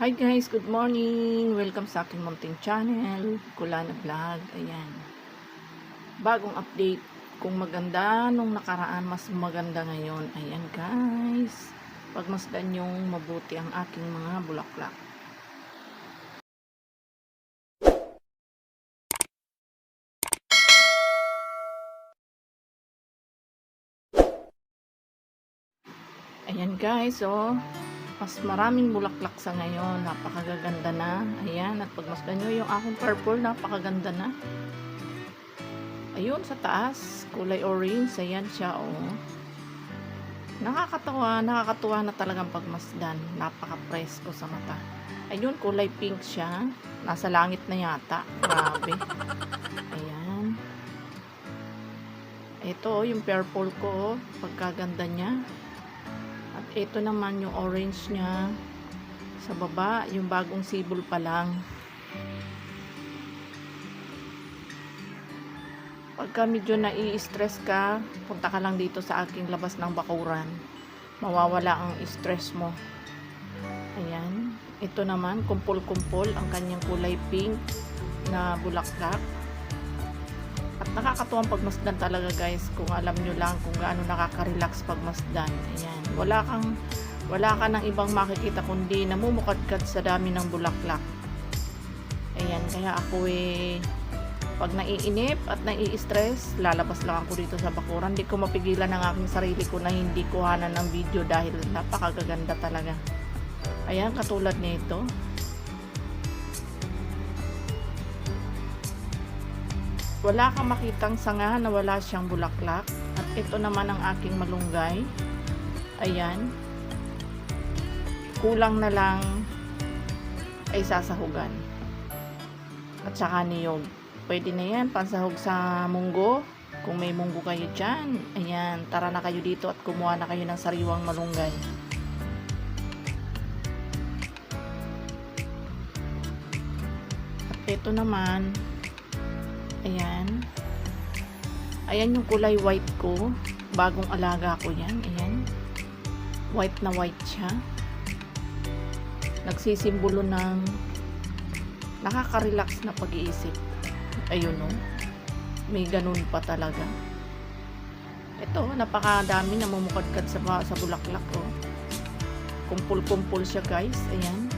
Hi guys, good morning! Welcome sa aking munting channel, Kulana Vlog. Ayan. Bagong update. Kung maganda nung nakaraan, mas maganda ngayon. Ayan guys. Pagmasdan yung mabuti ang aking mga bulaklak. Ayan guys, oh. Mas maraming bulaklak sa ngayon. Napakaganda na. Ayan, at pagmasdan nyo yung aking purple, napakaganda na. Ayun, sa taas, kulay orange. Ayan siya, oh. Nakakatawa, nakakatuwa na talagang pagmasdan. Napaka-presko sa mata. Ayun, kulay pink siya. Nasa langit na yata. Grabe. Ayan. Ito, oh, yung purple ko, oh. Pagkaganda niya. Ito naman yung orange niya sa baba, yung bagong sibol pa lang. Pagka medyo nai-stress ka, punta ka lang dito sa aking labas ng bakuran. Mawawala ang stress mo. Ayan. Ito naman, kumpol-kumpol ang kanyang kulay pink na bulaklak. At nakakatuwang pagmasdan talaga guys kung alam nyo lang kung gaano nakaka-relax pagmasdan. Ayan. Wala kang wala ka ng ibang makikita kundi namumukadkad sa dami ng bulaklak. Ayan. Kaya ako eh pag naiinip at nai-stress, lalabas lang ako dito sa bakuran. Hindi ko mapigilan ang aking sarili ko na hindi kuhanan ng video dahil napakagaganda talaga. Ayan, katulad nito. Wala kang makitang sanga na wala siyang bulaklak. At ito naman ang aking malunggay. Ayan. Kulang na lang ay sasahugan. At saka niyog. Pwede na yan, pansahog sa munggo. Kung may munggo kayo dyan, ayan, tara na kayo dito at kumuha na kayo ng sariwang malunggay. At ito naman, Ayan. Ayan yung kulay white ko. Bagong alaga ko yan. Ayan. White na white siya. Nagsisimbolo ng nakaka-relax na pag-iisip. Ayun o. May ganun pa talaga. Ito, napakadami na mumukadkad sa, sa bulaklak ko. Kumpul-kumpul siya guys. Ayan.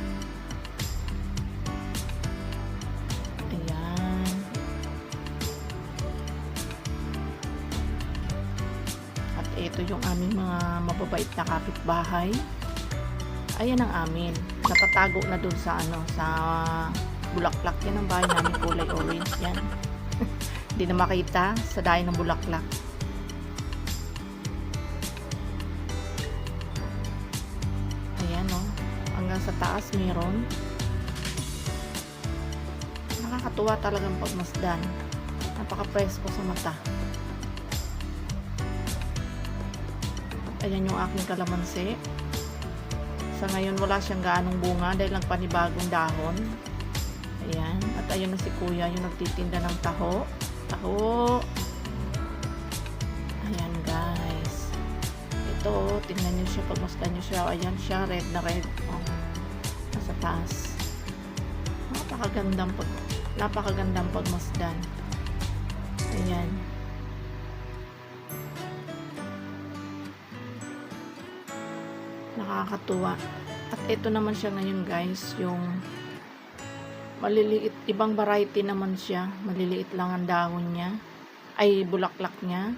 Ito yung aming mga mababait na kapitbahay. Ayan ang amin. Nakatago na dun sa ano, sa bulaklak. Yan ang bahay namin kulay orange yan. Hindi na makita sa dahil ng bulaklak. Ayan o. Hanggang sa taas meron. Nakakatuwa talagang pagmasdan. Napaka-presko sa mata. Ayan yung aking kalamansi. Sa ngayon wala siyang gaanong bunga dahil lang panibagong dahon. Ayan. At ayun na si kuya yung nagtitinda ng taho. Taho. Ayan guys. Ito, tingnan niyo siya. Pagmasdan niyo siya. Ayan siya. Red na red. Oh, nasa taas. Napakagandang pag napakagandang pagmasdan. Ayan. Nakakatuwa. At ito naman siya ngayon guys, yung maliliit, ibang variety naman siya. Maliliit lang ang dahon niya. Ay, bulaklak niya.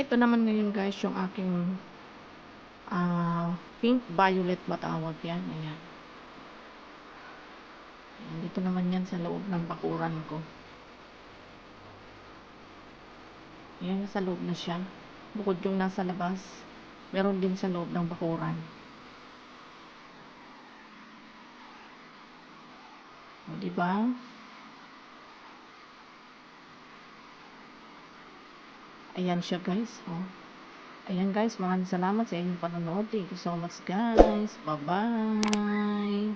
Ito naman ngayon guys, yung aking ah, pink violet ba tawag yan? Ayan. Ayan. Dito naman yan sa loob ng bakuran ko. Ayan, nasa loob na siya. Bukod yung nasa labas, meron din sa loob ng bakuran. O, diba? Ayan siya guys. Oh. Ayan guys, maraming salamat sa inyong panonood. Thank you so much guys. Bye-bye.